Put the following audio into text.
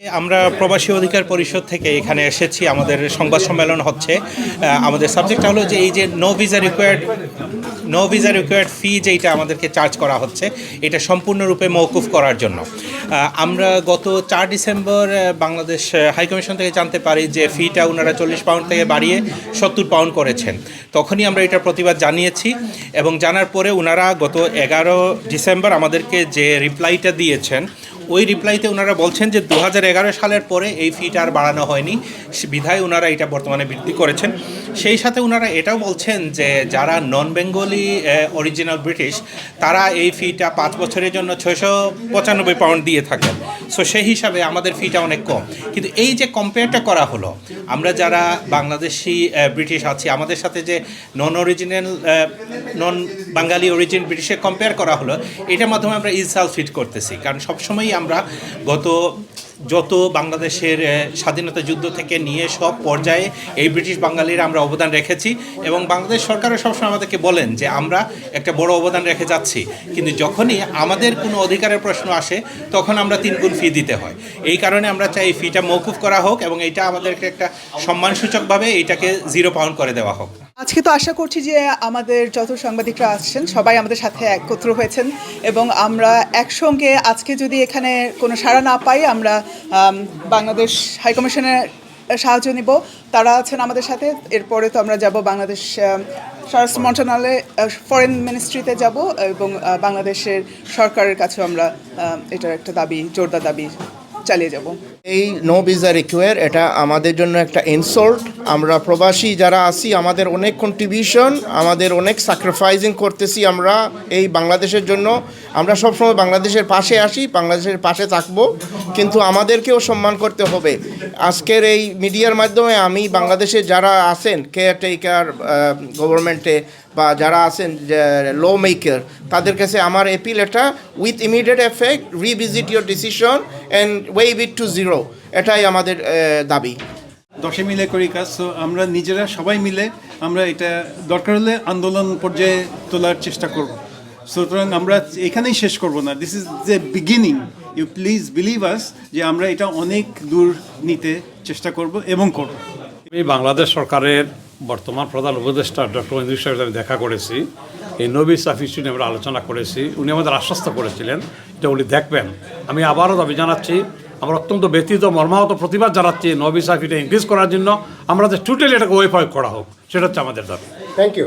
আমরা প্রবাসী অধিকার পরিষদ থেকে এখানে এসেছি। আমাদের সংবাদ সম্মেলন হচ্ছে। আমাদের সাবজেক্টটা হলো যে এই যে no visa required no visa required fee যেটা আমাদেরকে চার্জ করা হচ্ছে, এটা সম্পূর্ণরূপে মৌকুফ করার জন্য। আমরা গত চার ডিসেম্বর বাংলাদেশ হাইকমিশন থেকে জানতে পারি যে ফিটা ওনারা চল্লিশ পাউন্ড থেকে বাড়িয়ে সত্তর পাউন্ড করেছেন। তখনই আমরা এটার প্রতিবাদ জানিয়েছি এবং জানার পরে ওনারা গত এগারো ডিসেম্বর আমাদেরকে যে রিপ্লাইটা দিয়েছেন ওই রিপ্লাইতে ওনারা বলছেন যে দু হাজার এগারো সালের পরে এই ফিটা আর বাড়ানো হয়নি। বিধায় ওনারা এটা বর্তমানে বৃদ্ধি করেছেন। সেই সাথে ওনারা এটাও বলছেন যে যারা নন বেঙ্গলি অরিজিনাল ব্রিটিশ তারা এই ফিটা পাঁচ বছরের জন্য ছয়শো পঁচানব্বই পাউন্ড দিয়ে থাকেন। সো সেই হিসাবে আমাদের ফিটা অনেক কম। কিন্তু এই যে কম্পেয়ারটা করা হলো, আমরা যারা বাংলাদেশি ব্রিটিশ আছি, আমাদের সাথে যে non original non Bangali origin ব্রিটিশে compare করা হলো, এটার মাধ্যমে আমরা ইনসাল ফিট করতেছি। কারণ সবসময়ই আমরা গত যত বাংলাদেশের স্বাধীনতা যুদ্ধ থেকে নিয়ে সব পর্যায়ে এই ব্রিটিশ বাঙালিরা আমরা অবদান রেখেছি এবং বাংলাদেশ সরকারও সবসময় আমাদেরকে বলেন যে আমরা একটা বড় অবদান রেখে যাচ্ছি। কিন্তু যখনই আমাদের কোনো অধিকারের প্রশ্ন আসে, তখন আমরা তিন গুণ ফি দিতে হয়। এই কারণে আমরা চাই ফিটা মৌকুফ করা হোক এবং এটা আমাদেরকে একটা সম্মানসূচকভাবে এটাকে জিরো পাউন্ড করে দেওয়া হোক। আজকে তো আশা করছি যে আমাদের যত সাংবাদিকরা আসছেন সবাই আমাদের সাথে একত্র হয়েছেন এবং আমরা একসঙ্গে আজকে যদি এখানে কোনো সাড়া না পাই আমরা বাংলাদেশ হাইকমিশনের সাহায্য নিব। তারা আছেন আমাদের সাথে। এরপরে তো আমরা যাব বাংলাদেশ স্বরাষ্ট্র মন্ত্রণালয়ে ফরেন মিনিস্ট্রিতে যাব এবং বাংলাদেশের সরকারের কাছেও আমরা আম, এটার একটা দাবি জোরদার দাবি চালিয়ে যাব। এই নো ভিসা রিকোয়ার এটা আমাদের জন্য একটা ইনসল্ট আমরা প্রবাসী যারা আছি, আমাদের অনেক কন্ট্রিবিউশন আমাদের অনেক স্যাক্রিফাইজিং করতেছি আমরা এই বাংলাদেশের জন্য। আমরা সবসময় বাংলাদেশের পাশে আসি, বাংলাদেশের পাশে থাকব, কিন্তু আমাদেরকেও সম্মান করতে হবে। আজকের এই মিডিয়ার মাধ্যমে আমি বাংলাদেশে যারা আছেন কেয়ারটেকার গভর্নমেন্টে বা যারা আছেন ল মেকার তাদের কাছে আমার এপিল এটা with immediate effect revisit your decision and waive it to zero এটাই আমাদের দাবি। দশে মিলে করি কাজ তো আমরা নিজেরা সবাই মিলে আমরা এটা দরকার হলে আন্দোলন পর্যায়ে তোলার চেষ্টা করব। সুতরাং আমরা এখানেই শেষ করব না। This is the beginning you please believe us যে আমরা এটা অনেক দূর নিতে চেষ্টা করব এবং করব। আমি বাংলাদেশ সরকারের বর্তমান প্রধান উপদেষ্টা ডক্টর ইন্দ্রিস সাহেবের সাথে দেখা করেছি। এই নবী সাফিসি নিয়ে আমরা আলোচনা করেছি। উনি আমাদের আশ্বস্ত করেছিলেন এটা উনি দেখবেন। আমি আবারও দাবি জানাচ্ছি আমরা অত্যন্ত ব্যতীত মর্মাহত প্রতিবাদ জানাচ্ছি নবী সাফিটা ইনক্রিজ করার জন্য। আমরা যে টোটালি এটাকে ওয়েফাই করা হোক, সেটা হচ্ছে আমাদের দাবি। Thank you